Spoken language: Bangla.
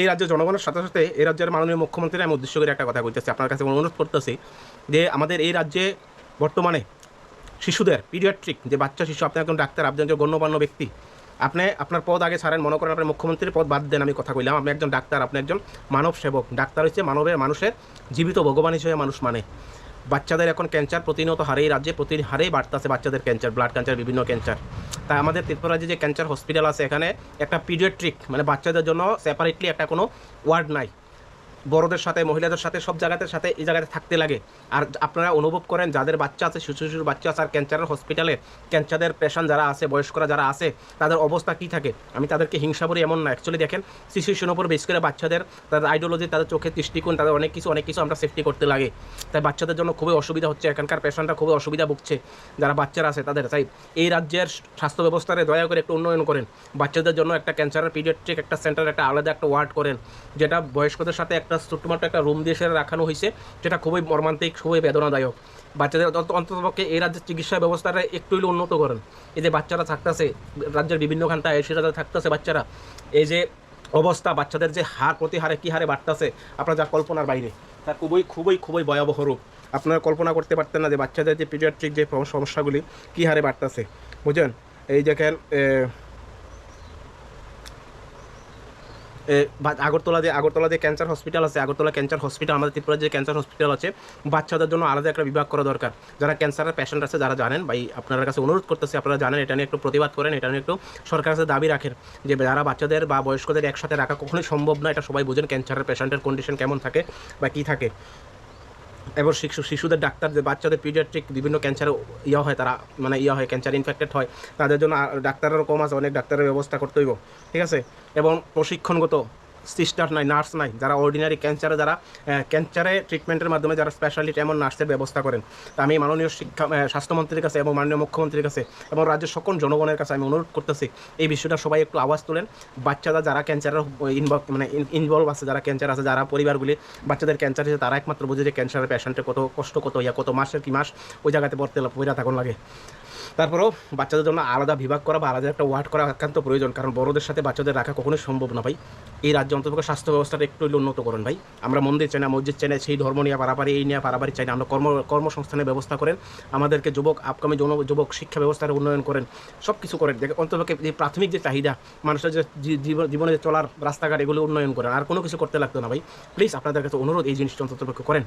এই রাজ্যের জনগণের সাথে সাথে এই রাজ্যের মাননীয় মুখ্যমন্ত্রী আমি উদ্দেশ্য করে একটা কথা বলতেছি। আপনার কাছে অনুরোধ করতেছি যে আমাদের এই রাজ্যে বর্তমানে শিশুদের পিডিয়াট্রিক যে বাচ্চা, শিশু, আপনি একজন ডাক্তার, আপনি একজন গণ্যমান্য ব্যক্তি, আপনি আপনার পদ আগে ছাড়েন, মনে করেন আপনার মুখ্যমন্ত্রীর পদ বাদ দেন, আমি কথা কইলাম, আপনি একজন ডাক্তার, আপনি একজন মানব সেবক। ডাক্তার হচ্ছে মানবের মানুষের জীবিত ভগবান হিসেবে মানুষ মানে। বাচ্চাদের এখন ক্যান্সার প্রতিনিয়ত হারে এই রাজ্যে প্রতি হারেই বাড়তেছে বাচ্চাদের ক্যান্সার ব্লাড ক্যান্সার বিভিন্ন ক্যান্সার। তাই আমাদের ত্রিপুরা রাজ্যে যে ক্যান্সার হসপিটাল আছে এখানে একটা পিডিয়াট্রিক মানে বাচ্চাদের জন্য সেপারেটলি একটা কোনো ওয়ার্ড নাই। বড়দের সাথে, মহিলাদের সাথে, সব জায়গাতে সাথে এই জায়গাতে থাকতে লাগে। আর আপনারা অনুভব করেন, যাদের বাচ্চা আছে, শিশু শিশুর বাচ্চা আছে, আর ক্যান্সারের হসপিটালে ক্যান্সারের পেশেন্ট যারা আছে, বয়স্করা যারা আছে, তাদের অবস্থা কী থাকে? আমি তাদেরকে হিংসা করি এমন না। অ্যাকচুয়ালি দেখেন শিশুর উপর বেশ করে বাচ্চাদের, তাদের আইডিওলজি তাদের চোখের দৃষ্টিকোণ, তাদের অনেক কিছু অনেক কিছু আমরা সেফটি করতে লাগে। তাই বাচ্চাদের জন্য খুবই অসুবিধা হচ্ছে। এখানকার পেশেন্টরা খুবই অসুবিধা ভুগছে। যারা বাচ্চারা আছে তাদের, তাই এই রাজ্যের স্বাস্থ্য ব্যবস্থারে দয়া করে একটু উন্নয়ন করেন। বাচ্চাদের জন্য একটা ক্যান্সারের পিডিয়াট্রিক একটা সেন্টার একটা আলাদা একটা ওয়ার্ড করেন, যেটা বয়স্কদের সাথে একটা ছোট্টমাত্র একটা রুম দিয়ে সেটা রাখানো হয়েছে, যেটা খুবই মর্মান্তিক, খুবই বেদনাদায়ক। বাচ্চাদের অন্ততপক্ষে এই রাজ্যের চিকিৎসা ব্যবস্থাটা একটু হলেও উন্নত করেন। এই যে বাচ্চারা থাকতেছে, রাজ্যের বিভিন্ন খানটায় এসে যারা থাকতেছে বাচ্চারা। এই যে অবস্থা, বাচ্চাদের যে হার প্রতি হারে কী হারে বাড়তেছে, আপনার যা কল্পনার বাইরে তার খুবই খুবই খুবই ভয়াবহ রূপ। আপনারা কল্পনা করতে পারতেন না যে বাচ্চাদের যে পিডিয়াট্রিক যে সমস্যাগুলি, কী হারে বাড়তেছে। বুঝলেন? এই দেখেন আগরতলা যে আগরতলা যে ক্যান্সার হসপিটাল আছে। আগরতলা ক্যান্সার হসপিটাল আমাদের ত্রিপুরা যে ক্যান্সার হসপিটাল আছে, বাচ্চাদের জন্য আলাদা একটা বিভাগ করা দরকার। যারা ক্যান্সারের পেশেন্ট আছে, যারা জানেন, ভাই আপনার কাছে অনুরোধ করতেছে, আপনারা জানেন, এটা নিয়ে একটু প্রতিবাদ করেন, এটা নিয়ে একটু সরকারের কাছে দাবি রাখেন যে, যারা বাচ্চাদের বা বয়স্কদের একসাথে রাখা কখনোই সম্ভব না, এটা সবাই বোঝেন ক্যান্সারের পেশেন্টের কন্ডিশন কেমন থাকে বা কী থাকে। এবার শিশু শিশুদের ডাক্তার যে বাচ্চাদের পিডিয়াট্রিক বিভিন্ন ক্যান্সার ইয়া হয়, তারা মানে ইয়া হয় ক্যান্সার ইনফেক্টেড হয়। তাদের জন্য ডাক্তারেরও কম আছে, অনেক ডাক্তারের ব্যবস্থা করতে হইব ঠিক আছে? এবং প্রশিক্ষণগত সিস্টার নাই, নার্স নাই, যারা অর্ডিনারি ক্যান্সারে যারা ক্যান্সারে ট্রিটমেন্টের মাধ্যমে যারা স্পেশালিটি এমন নার্সের ব্যবস্থা করেন। তা আমি মাননীয় শিক্ষা স্বাস্থ্যমন্ত্রীর কাছে এবং মাননীয় মুখ্যমন্ত্রীর কাছে এবং রাজ্যের সকল জনগণের কাছে আমি অনুরোধ করতেছি, এই বিষয়টা সবাই একটু আওয়াজ তোলেন। বাচ্চারা যারা ক্যান্সারের ইনভলভ মানে ইনভলভ আছে, যারা ক্যান্সার আছে, যারা পরিবারগুলি, বাচ্চাদের ক্যান্সার হয়েছে তারা একমাত্র বুঝে যে ক্যান্সারের পেশেন্টের কত কষ্ট, কত ইয়া, কত মাসের কি মাস, ওই জায়গাতে পড়তে, পড়া থাকুন লাগে। তারপরেও বাচ্চাদের জন্য আলাদা বিভাগ করা বা আলাদা একটা ওয়ার্ড করা একান্ত প্রয়োজন, কারণ বড়দের সাথে বাচ্চাদের রাখা কখনোই সম্ভব না ভাই। এই রাজ্য অন্তর্ভুক্ত স্বাস্থ্য ব্যবস্থাটা একটু উন্নত করুন ভাই। আমরা মন্দির চাই না মসজিদ চাই না সেই ধর্ম নিয়ে পারাপারি এই নিয়ে পারাপারি চাই না। আমরা কর্ম, কর্মসংস্থানের ব্যবস্থা করেন, আমাদেরকে যুবক আপকামী যৌন, যুবক শিক্ষা ব্যবস্থার উন্নয়ন করেন সব কিছু করেন। দেখে অন্তর্পক্ষে যে প্রাথমিক যে চাহিদা, মানুষের যে জীবন- চলার রাস্তাঘাট, এগুলো উন্নয়ন করেন। আর কোনো কিছু করতে লাগতো না ভাই। প্লিজ আপনাদের কাছে অনুরোধ, এই জিনিসটা অন্তর্পক্ষে করেন।